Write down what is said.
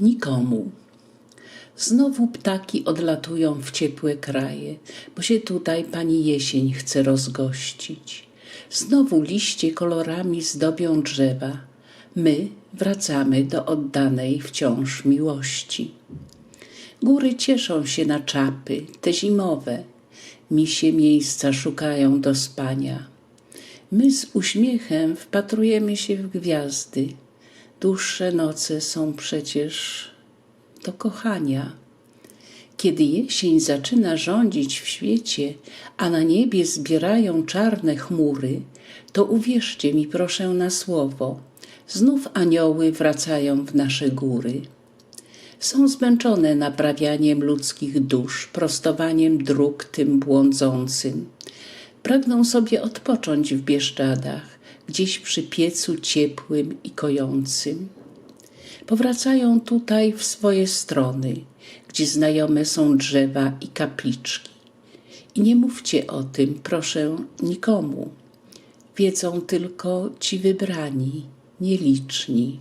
nikomu. Znowu ptaki odlatują w ciepłe kraje, bo się tutaj pani jesień chce rozgościć. Znowu liście kolorami zdobią drzewa. My wracamy do oddanej wciąż miłości. Góry cieszą się na czapy, te zimowe. Misie miejsca szukają do spania. My z uśmiechem wpatrujemy się w gwiazdy. Dłuższe noce są przecież do kochania. Kiedy jesień zaczyna rządzić w świecie, a na niebie zbierają czarne chmury, to uwierzcie mi proszę na słowo, znów anioły wracają w nasze góry. Są zmęczone naprawianiem ludzkich dusz, prostowaniem dróg tym błądzącym. Pragną sobie odpocząć w Bieszczadach, gdzieś przy piecu ciepłym i kojącym. Powracają tutaj w swoje strony, gdzie znajome są drzewa i kapliczki. I nie mówcie o tym, proszę, nikomu. Wiedzą tylko ci wybrani, nieliczni.